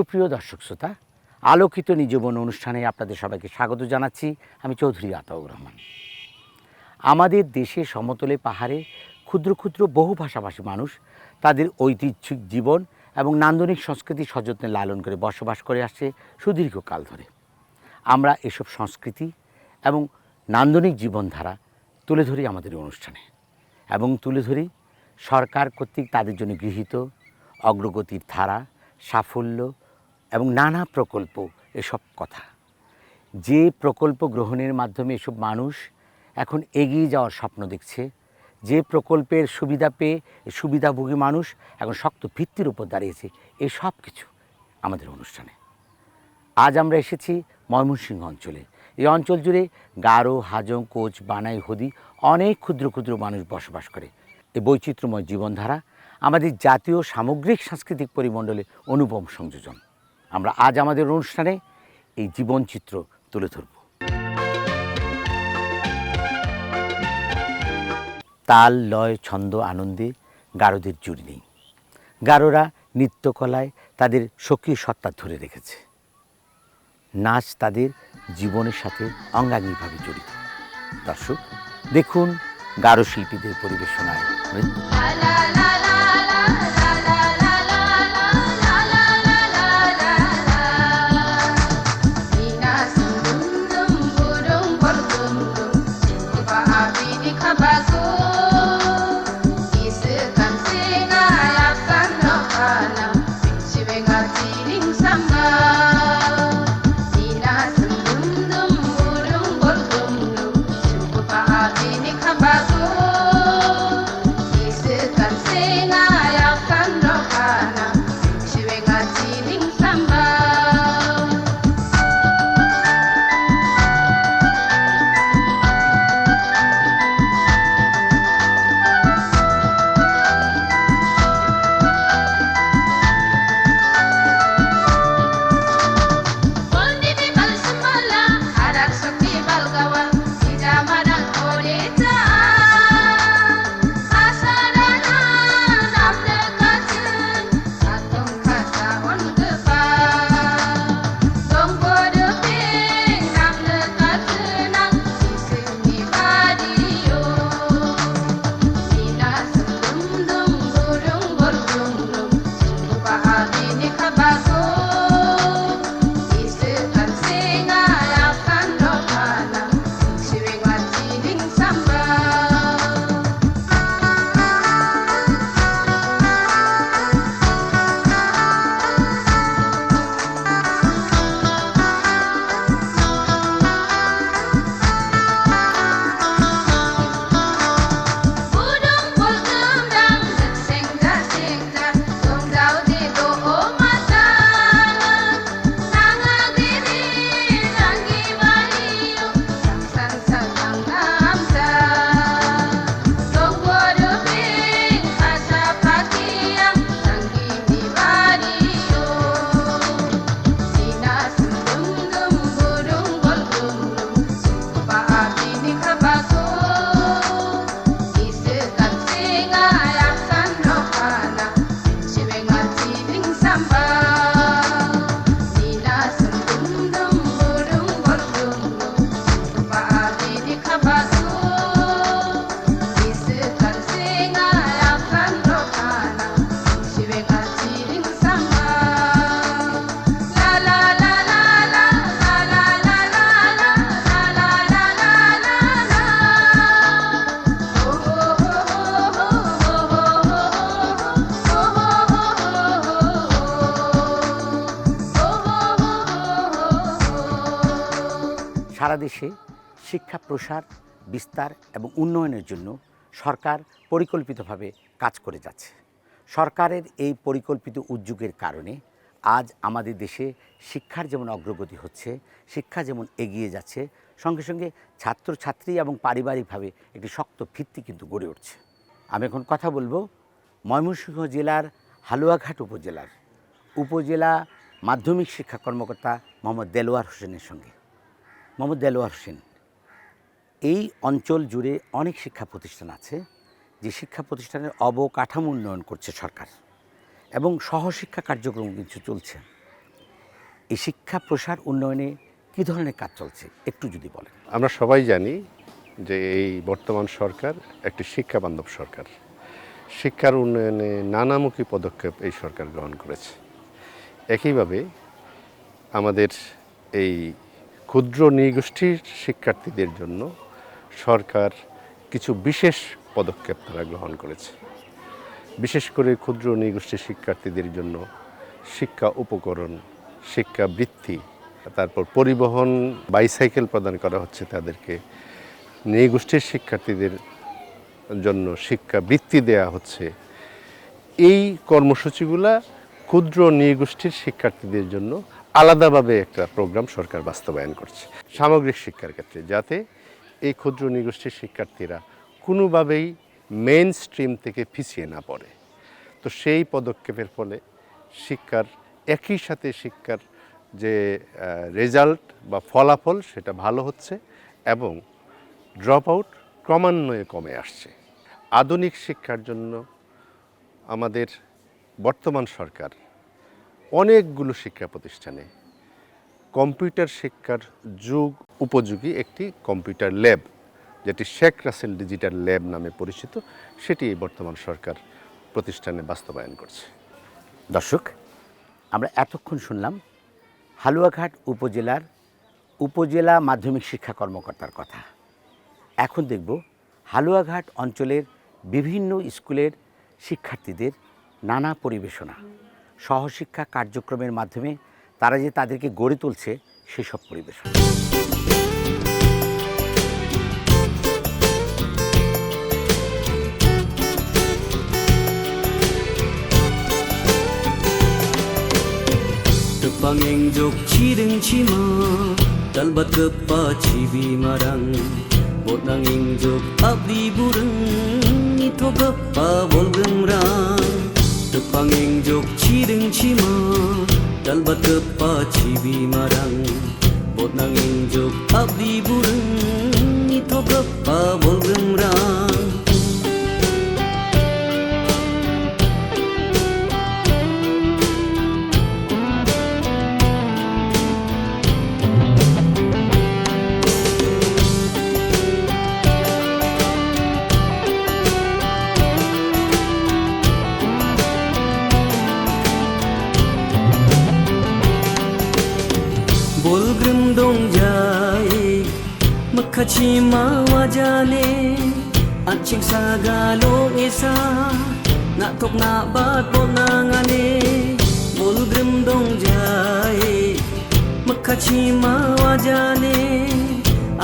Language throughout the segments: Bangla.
সুপ্রিয় দর্শক শ্রোতা, আলোকিত নিজীবন অনুষ্ঠানে আপনাদের সবাইকে স্বাগত জানাচ্ছি আমি চৌধুরী আতাউর রহমান। আমাদের দেশে সমতলে পাহাড়ে ক্ষুদ্র ক্ষুদ্র বহু ভাষাভাষী মানুষ তাদের ঐতিহ্যিক জীবন এবং নান্দনিক সংস্কৃতি সযত্নে লালন করে বসবাস করে আসছে সুদীর্ঘকাল ধরে। আমরা এসব সংস্কৃতি এবং নান্দনিক জীবনধারা তুলে ধরি আমাদের অনুষ্ঠানে এবং তুলে ধরি সরকার কর্তৃক তাদের জন্য গৃহীত অগ্রগতির ধারা, সাফল্য এবং নানা প্রকল্প এসব কথা। যে প্রকল্প গ্রহণের মাধ্যমে এসব মানুষ এখন এগিয়ে যাওয়ার স্বপ্ন দেখছে, যে প্রকল্পের সুবিধা পেয়ে সুবিধাভোগী মানুষ এখন শক্ত ভিত্তির উপর দাঁড়িয়েছে এই সব কিছু আমাদের অনুষ্ঠানে। আজ আমরা এসেছি ময়মনসিংহ অঞ্চলে। এই অঞ্চল জুড়ে গারো, হাজং, কোচ, বানাই, হদি অনেক ক্ষুদ্র ক্ষুদ্র মানুষ বসবাস করে। এই বৈচিত্র্যময় জীবনধারা আমাদের জাতীয় সামগ্রিক সাংস্কৃতিক পরিমণ্ডলে অনুপম সংযোজন। আমরা আজ আমাদের অনুষ্ঠানে এই জীবনচিত্র তুলে ধরব। তাল, লয়, ছন্দ, আনন্দে গারোদের জুড়ি নেই। গারোরা নৃত্যকলায় তাদের সক্রিয় সত্তা ধরে রেখেছে। নাচ তাদের জীবনের সাথে অঙ্গাঙ্গিভাবে জড়িত। দর্শক, দেখুন গারো শিল্পীদের পরিবেশনায় নৃত্য Abraçou. সারা দেশে শিক্ষা প্রসার, বিস্তার এবং উন্নয়নের জন্য সরকার পরিকল্পিতভাবে কাজ করে যাচ্ছে। সরকারের এই পরিকল্পিত উদ্যোগের কারণে আজ আমাদের দেশে শিক্ষার যেমন অগ্রগতি হচ্ছে, শিক্ষা যেমন এগিয়ে যাচ্ছে, সঙ্গে সঙ্গে ছাত্রছাত্রী এবং পারিবারিকভাবে একটি শক্ত ভিত্তি কিন্তু গড়ে উঠছে। আমি এখন কথা বলব ময়মনসিংহ জেলার হালুয়াঘাট উপজেলার উপজেলা মাধ্যমিক শিক্ষা কর্মকর্তা মোহাম্মদ দেলোয়ার হোসেনের সঙ্গে। মোহাম্মদ দেলোয়ার হোসেন। এই অঞ্চল জুড়ে অনেক শিক্ষা প্রতিষ্ঠান আছে, যে শিক্ষা প্রতিষ্ঠানের অবকাঠামো উন্নয়ন করছে সরকার এবং সহশিক্ষা কার্যক্রম কিছু চলছে। এই শিক্ষা প্রসার উন্নয়নে কী ধরনের কাজ চলছে, একটু যদি বলেন। আমরা সবাই জানি যে এই বর্তমান সরকার একটি শিক্ষা বান্ধব সরকার। শিক্ষার উন্নয়নে নানামুখী পদক্ষেপ এই সরকার গ্রহণ করেছে। একইভাবে আমাদের এই ক্ষুদ্র নৃগোষ্ঠীর শিক্ষার্থীদের জন্য সরকার কিছু বিশেষ পদক্ষেপ তারা গ্রহণ করেছে। বিশেষ করে ক্ষুদ্র নৃগোষ্ঠীর শিক্ষার্থীদের জন্য শিক্ষা উপকরণ, শিক্ষা বৃত্তি, তারপর পরিবহন, বাইসাইকেল প্রদান করা হচ্ছে তাদেরকে। নৃগোষ্ঠীর শিক্ষার্থীদের জন্য শিক্ষা বৃত্তি দেয়া হচ্ছে। এই কর্মসূচিগুলা ক্ষুদ্র নৃগোষ্ঠীর শিক্ষার্থীদের জন্য আলাদাভাবে একটা প্রোগ্রাম সরকার বাস্তবায়ন করছে সামগ্রিক শিক্ষার ক্ষেত্রে, যাতে এই ক্ষুদ্র নৃগোষ্ঠীর শিক্ষার্থীরা কোনোভাবেই মেন স্ট্রিম থেকে পিছিয়ে না পড়ে। তো সেই পদক্ষেপের ফলে শিক্ষার একই সাথে শিক্ষার যে রেজাল্ট বা ফলাফল সেটা ভালো হচ্ছে এবং ড্রপ আউট ক্রমান্বয়ে কমে আসছে। আধুনিক শিক্ষার জন্য আমাদের বর্তমান সরকার অনেকগুলো শিক্ষা প্রতিষ্ঠানে কম্পিউটার শিক্ষার যুগ উপযোগী একটি কম্পিউটার ল্যাব, যেটি শেখ রাসেল ডিজিটাল ল্যাব নামে পরিচিত, সেটি বর্তমান সরকার প্রতিষ্ঠানে বাস্তবায়ন করছে। দর্শক, আমরা এতক্ষণ শুনলাম হালুয়াঘাট উপজেলার উপজেলা মাধ্যমিক শিক্ষা কর্মকর্তার কথা। এখন দেখব হালুয়াঘাট অঞ্চলের বিভিন্ন স্কুলের শিক্ষার্থীদের নানা পরিবেশনা। সহশিক্ষা কার্যক্রমের মাধ্যমে তারা যে তাদেরকে গড়ে তুলছে সেসব পরিবেশ। বলগম Ram tepanging jok chiding chima dal bat pa chibi marang bot nanging jok abdi burung ni thok pa bolgum rang E chi ma wa chima wajale at ching sagalong sa na e tok na bat po nangane bolu drim dong jai makachima wajale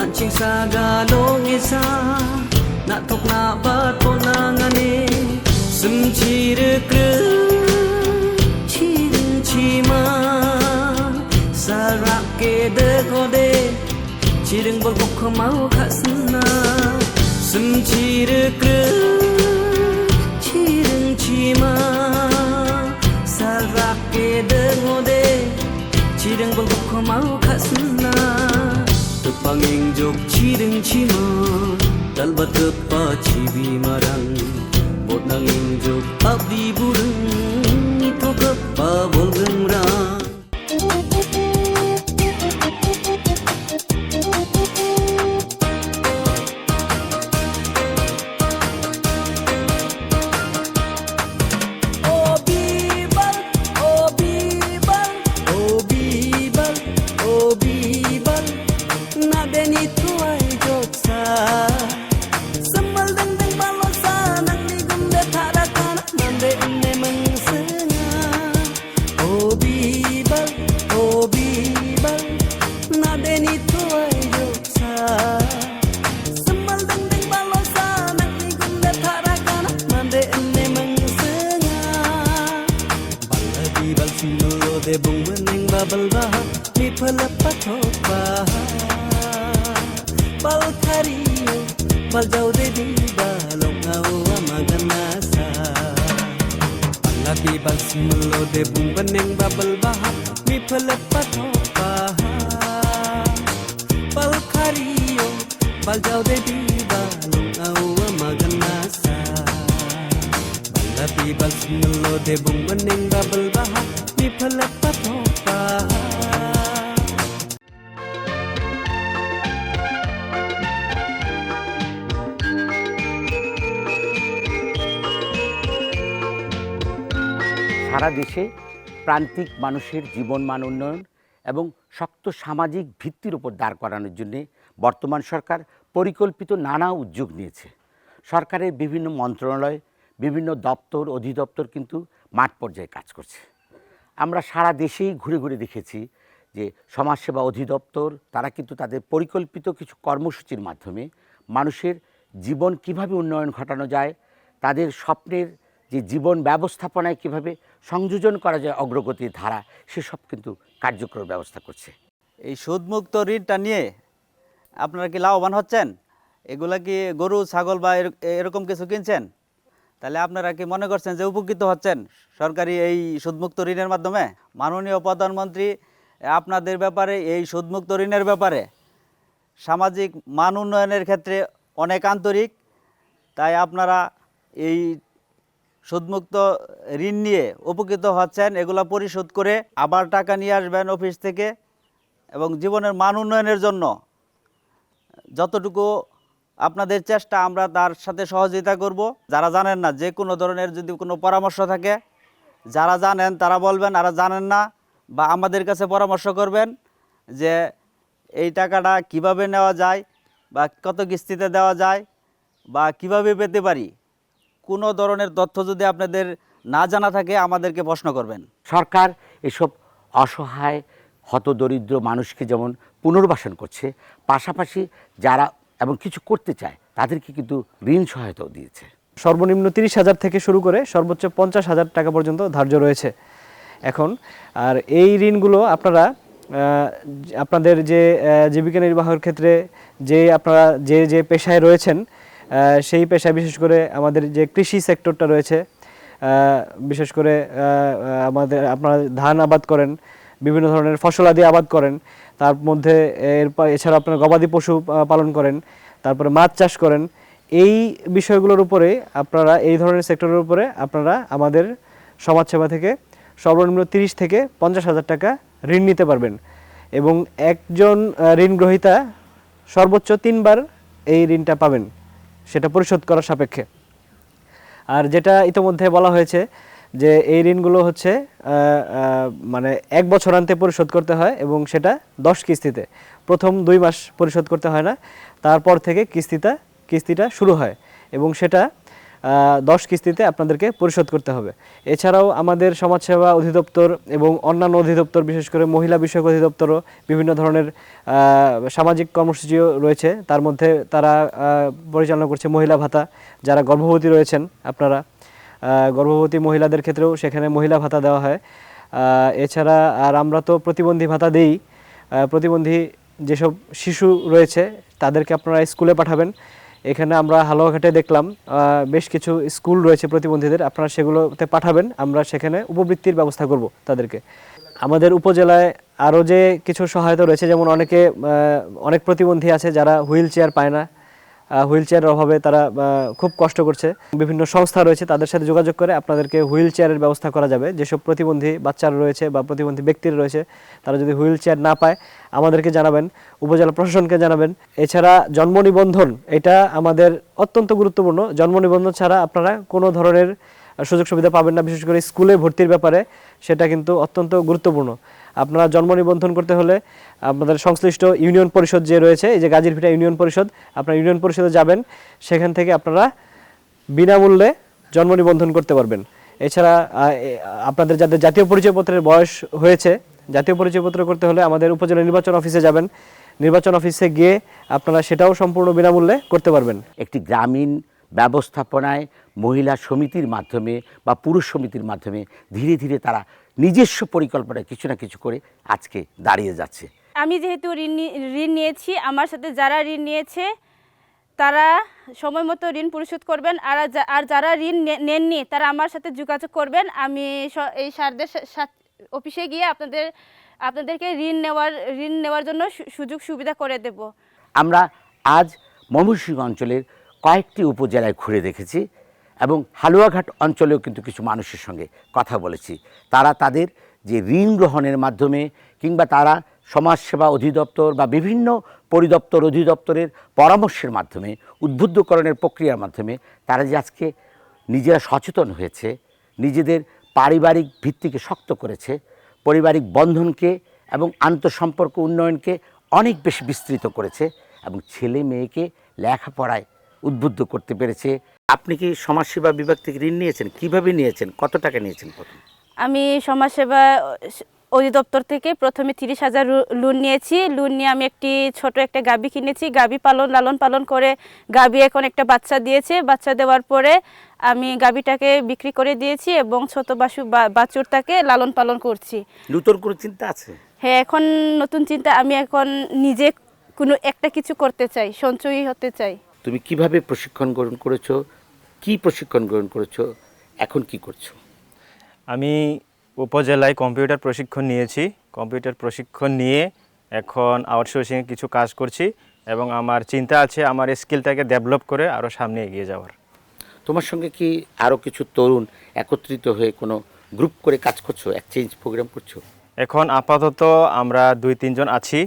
at ching sagalong sa na tok na bat po ne sum chi chir kru chir chima sarak ke de ko de 지른 걸 보고 마우 갔나 숨지르 끄 지른 치마. 살락게 등오데 지른 걸 보고 마우 갔나 뜻방행족 지른 치마. 달바 뜻바 지비마랑. 못낭행족 앞디 부른 이토 급바 볼금랑. pagdawdidin balong awa maganasa Pangati balsimulo de bumbaneng babal baha Mi palat patopa Palkariyo pagdawdidin balong awa maganasa Pangati balsimulo de bumbaneng babal baha Mi phalat patho. সারা দেশে প্রান্তিক মানুষের জীবনমান উন্নয়ন এবং শক্ত সামাজিক ভিত্তির উপর দাঁড় করানোর জন্যে বর্তমান সরকার পরিকল্পিত নানা উদ্যোগ নিয়েছে। সরকারের বিভিন্ন মন্ত্রণালয়, বিভিন্ন দপ্তর, অধিদপ্তর কিন্তু মাঠ পর্যায়ে কাজ করছে। আমরা সারা দেশেই ঘুরে ঘুরে দেখেছি যে সমাজসেবা অধিদপ্তর, তারা কিন্তু তাদের পরিকল্পিত কিছু কর্মসূচির মাধ্যমে মানুষের জীবন কীভাবে উন্নয়ন ঘটানো যায়, তাদের স্বপ্নের যে জীবন ব্যবস্থাপনায় কীভাবে সংযোজন করা যায় অগ্রগতির ধারা, সেসব কিন্তু কার্যকর ব্যবস্থা করছে। এই সুদমুক্ত ঋণটা নিয়ে আপনারা কি লাভবান হচ্ছেন? এগুলা কি গরু, ছাগল বা এরকম কিছু কিনছেন? তাহলে আপনারা কি মনে করছেন যে উপকৃত হচ্ছেন সরকারি এই সুদমুক্ত ঋণের মাধ্যমে? মাননীয় প্রধানমন্ত্রী, আপনাদের ব্যাপারে, এই সুদমুক্ত ঋণের ব্যাপারে সামাজিক মান উন্নয়নের ক্ষেত্রে অনেক আন্তরিক। তাই আপনারা এই সুদমুক্ত ঋণ নিয়ে উপকৃত হচ্ছেন, এগুলা পরিশোধ করে আবার টাকা নিয়ে আসবেন অফিস থেকে এবং জীবনের মান উন্নয়নের জন্য। যতটুকু আপনাদের চেষ্টা, আমরা তার সাথে সহযোগিতা করব। যারা জানেন না, যে কোনো ধরনের যদি কোনো পরামর্শ থাকে, যারা জানেন তারা বলবেন, আর জানেন না বা আমাদের কাছে পরামর্শ করবেন যে এই টাকাটা কীভাবে নেওয়া যায় বা কত কিস্তিতে দেওয়া যায় বা কীভাবে পেতে পারি। কোনো ধরনের তথ্য যদি আপনাদের না জানা থাকে আমাদেরকে প্রশ্ন করবেন। সরকার এসব অসহায় হতদরিদ্র মানুষকে যেমন পুনর্বাসন করছে পাশাপাশি যারা এবং কিছু করতে চায় তাদেরকে কিন্তু ঋণ সহায়তাও দিয়েছে। সর্বনিম্ন তিরিশ হাজার থেকে শুরু করে সর্বোচ্চ পঞ্চাশ হাজার টাকা পর্যন্ত ধার্য রয়েছে। এখন আর এই ঋণগুলো আপনারা আপনাদের যে জীবিকা নির্বাহের ক্ষেত্রে যে আপনারা যে যে পেশায় রয়েছেন সেই পেশায় বিশেষ করে আমাদের যে কৃষি সেক্টরটা রয়েছে বিশেষ করে আমাদের, আপনারা ধান আবাদ করেন, বিভিন্ন ধরনের ফসলাদি আবাদ করেন, তার মধ্যে এরপর এছাড়া আপনারা গবাদি পশু পালন করেন, তারপরে মাছ চাষ করেন, এই বিষয়গুলোর উপরে আপনারা, এই ধরনের সেক্টরের উপরে আপনারা আমাদের সমাজসেবা থেকে সর্বনিম্ন তিরিশ থেকে পঞ্চাশ হাজার টাকা ঋণ নিতে পারবেন। এবং একজন ঋণ গ্রহীতা সর্বোচ্চ তিনবার এই ঋণটা পাবেন। সেটা পরিশোধ করার সাপেক্ষে। আর যেটা ইতোমধ্যে বলা হয়েছে যে এই ঋণগুলো হচ্ছে মানে এক বছরান্তে পরিশোধ করতে হয় এবং সেটা দশ কিস্তিতে। প্রথম দুই মাস পরিশোধ করতে হয় না, তারপর থেকে কিস্তিটা কিস্তিটা শুরু হয় এবং সেটা দশ কিস্তিতে আপনাদেরকে পরিশোধ করতে হবে। এছাড়াও আমাদের সমাজসেবা অধিদপ্তর এবং অন্যান্য অধিদপ্তর, বিশেষ করে মহিলা বিষয়ক অধিদপ্তরও বিভিন্ন ধরনের সামাজিক কর্মসূচিও রয়েছে। তার মধ্যে তারা পরিচালনা করছে মহিলা ভাতা। যারা গর্ভবতী রয়েছেন আপনারা গর্ভবতী মহিলাদের ক্ষেত্রেও সেখানে মহিলা ভাতা দেওয়া হয়। এছাড়া আর আমরা তো প্রতিবন্ধী ভাতা দেই। প্রতিবন্ধী যেসব শিশু রয়েছে, তাদেরকে আপনারা স্কুলে পাঠাবেন। এখানে আমরা হালুয়াঘাটে দেখলাম বেশ কিছু স্কুল রয়েছে প্রতিবন্ধীদের, আপনারা সেগুলোতে পাঠাবেন, আমরা সেখানে উপবৃত্তির ব্যবস্থা করব তাদেরকে। আমাদের উপজেলায় আরও যে কিছু সহায়তা রয়েছে, যেমন অনেকে অনেক প্রতিবন্ধী আছে যারা হুইল চেয়ার পায় না হুইল চেয়ারের অভাবে তারা খুব কষ্ট করছে। বিভিন্ন সংস্থা রয়েছে, তাদের সাথে যোগাযোগ করে আপনাদেরকে হুইল চেয়ারের ব্যবস্থা করা যাবে। যেসব প্রতিবন্ধী বাচ্চারা রয়েছে বা প্রতিবন্ধী ব্যক্তিরা রয়েছে, তারা যদি হুইল চেয়ার না পায়, আমাদেরকে জানাবেন, উপজেলা প্রশাসনকে জানাবেন। এছাড়া জন্ম নিবন্ধন এটা আমাদের অত্যন্ত গুরুত্বপূর্ণ। জন্ম নিবন্ধন ছাড়া আপনারা কোনো ধরনের সুযোগ সুবিধা পাবেন না, বিশেষ করে স্কুলে ভর্তির ব্যাপারে, সেটা কিন্তু অত্যন্ত গুরুত্বপূর্ণ। আপনারা জন্ম নিবন্ধন করতে হলে আপনাদের সংশ্লিষ্ট ইউনিয়ন পরিষদ যে রয়েছে, এই যে গাজীর গাজীরভিটা ইউনিয়ন পরিষদ, আপনারা ইউনিয়ন পরিষদে যাবেন, সেখান থেকে আপনারা বিনামূল্যে জন্ম নিবন্ধন করতে পারবেন। এছাড়া আপনাদের যাদের জাতীয় পরিচয়পত্রের বয়স হয়েছে, জাতীয় পরিচয়পত্র করতে হলে আমাদের উপজেলা নির্বাচন অফিসে যাবেন। নির্বাচন অফিসে গিয়ে আপনারা সেটাও সম্পূর্ণ বিনামূল্যে করতে পারবেন। একটি গ্রামীণ ব্যবস্থাপনায় মহিলা সমিতির মাধ্যমে বা পুরুষ সমিতির মাধ্যমে ধীরে ধীরে তারা নিজস্ব পরিকল্পনায় কিছু না কিছু করে আজকে দাঁড়িয়ে যাচ্ছে। আমি যেহেতু ঋণ ঋণ নিয়েছি আমার সাথে যারা ঋণ নিয়েছে তারা সময় মতো ঋণ পরিশোধ করবেন আর আর যারা ঋণ নেননি তারা আমার সাথে যোগাযোগ করবেন। আমি এই সারদের অফিসে গিয়ে আপনাদের আপনাদেরকে ঋণ নেওয়ার ঋণ নেওয়ার জন্য সুযোগ সুবিধা করে দেব। আমরা আজ ময়মনসিংহ অঞ্চলের কয়েকটি উপজেলায় ঘুরে দেখেছি এবং হালুয়াঘাট অঞ্চলেও কিন্তু কিছু মানুষের সঙ্গে কথা বলেছি। তারা তাদের যে ঋণ গ্রহণের মাধ্যমে কিংবা তারা সমাজসেবা অধিদপ্তর বা বিভিন্ন পরিদপ্তর অধিদপ্তরের পরামর্শের মাধ্যমে, উদ্বুদ্ধকরণের প্রক্রিয়ার মাধ্যমে তারা যে আজকে নিজেরা সচেতন হয়েছে, নিজেদের পারিবারিক ভিত্তিকে শক্ত করেছে, পারিবারিক বন্ধনকে এবং আন্তঃসম্পর্ক উন্নয়নকে অনেক বেশি বিস্তৃত করেছে এবং ছেলে মেয়েকে লেখাপড়ায় উদ্বুদ্ধ করতে পেরেছে। আপনি কি সমাজসেবা বিভাগ থেকে ঋণ নিয়েছেন? কীভাবে নিয়েছেন? কত টাকা নিয়েছেন প্রথম? আমি সমাজসেবা অধিদপ্তর থেকে প্রথমে তিরিশ হাজার লোন নিয়েছি। লোন নিয়ে আমি একটি ছোট একটা গাবি কিনেছি। গাবি পালন লালন পালন করে গাবি এখন একটা বাচ্চা দিয়েছে। বাচ্চা দেওয়ার পরে আমি গাবিটাকে বিক্রি করে দিয়েছি এবং ছোট বাসু বাছুরটাকে লালন পালন করছি। নতুন কোনো চিন্তা আছে? হ্যাঁ এখন নতুন চিন্তা। আমি এখন নিজে কোনো একটা কিছু করতে চাই সঞ্চয়ী হতে চাই। তুমি কীভাবে প্রশিক্ষণ গ্রহণ করেছ? কি প্রশিক্ষণ গ্রহণ করেছ? এখন কি করছ? আমি উপজেলায় কম্পিউটার প্রশিক্ষণ নিয়েছি। কম্পিউটার প্রশিক্ষণ নিয়ে এখন আউটসোর্সিংয়ে কিছু কাজ করছি এবং আমার চিন্তা আছে আমার স্কিলটাকে ডেভেলপ করে আরও সামনে এগিয়ে যাওয়ার। তোমার সঙ্গে কি আরও কিছু তরুণ একত্রিত হয়ে কোনো গ্রুপ করে কাজ করছ? এক্সচেঞ্জ প্রোগ্রাম করছ? এখন আপাতত আমরা দুই তিনজন আছি।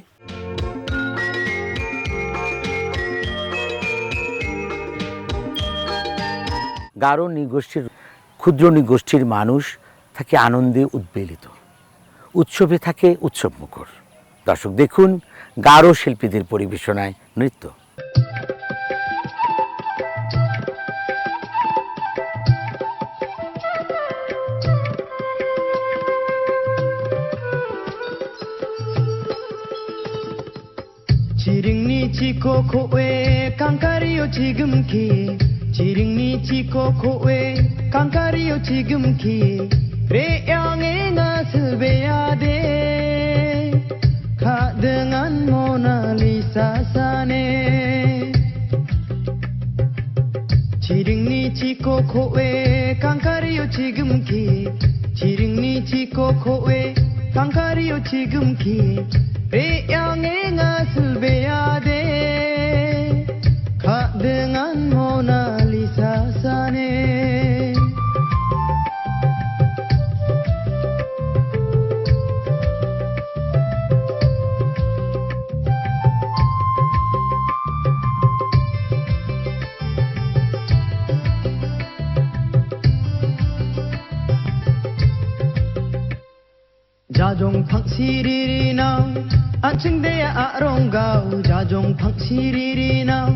গারো নৃগোষ্ঠীর, ক্ষুদ্র নৃগোষ্ঠীর মানুষ থাকে আনন্দে উদ্বেলিত। উৎসবে থাকে উৎসব মুখর। দর্শক দেখুন, গারো শিল্পীদের পরিবেশনায় নৃত্য। Chiring চিকো chiko koe kangkari 지금키 지링니 치코 코에 깡카리요 지금키. 레양에 나슬 베야데 카등한 모나리사 사네 지링니 치코 코에 깡카리요 지금키. 지링니 치코 코에 깡카리요 지금키. 레양에 나슬 베야데 카등한 팡시리리나 안층대야 아롱가우. 자종 팡시리리나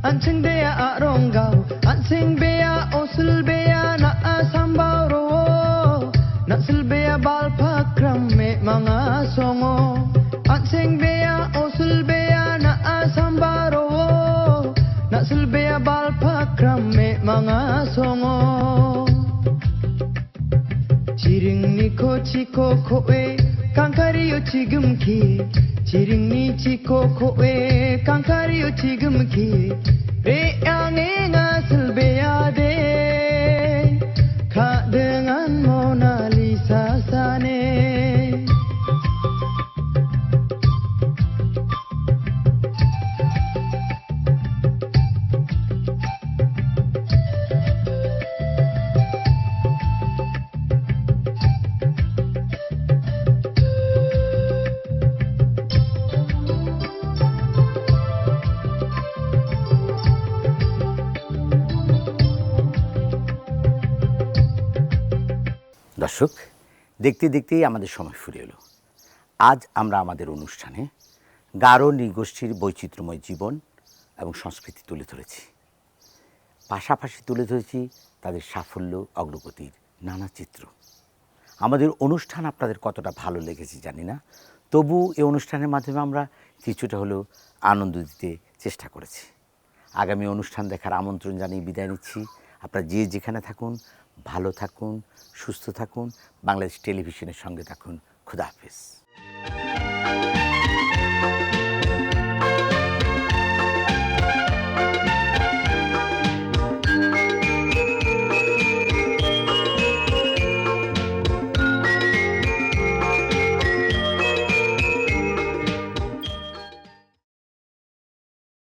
안층대야 아롱가우. 안생배야 오슬배야 나 삼바로. 나슬배야 발파크람메 망아송어 안생배야 오슬배야 나 삼바로. 나슬배야 발파크람메 망아송어 지릉니 코치코 코에 깡카리요 지금키 지릉니 치코 코에 깡카리요 지금키 দেখতে দেখতেই আমাদের সময় ফুরিয়ে এলো। আজ আমরা আমাদের অনুষ্ঠানে গারো নৃগোষ্ঠীর বৈচিত্র্যময় জীবন এবং সংস্কৃতি তুলে ধরেছি। পাশাপাশি তুলে ধরেছি তাদের সাফল্য, অগ্রগতির নানা চিত্র। আমাদের অনুষ্ঠান আপনাদের কতটা ভালো লেগেছে জানি না তবু এই অনুষ্ঠানের মাধ্যমে আমরা কিছুটা হলেও আনন্দ দিতে চেষ্টা করেছি। আগামী অনুষ্ঠান দেখার আমন্ত্রণ জানিয়ে বিদায় নিচ্ছি। আপনারা যে যেখানে থাকুন ভালো থাকুন সুস্থ থাকুন। বাংলাদেশ টেলিভিশনের সঙ্গে থাকুন। খুদা হাফেজ।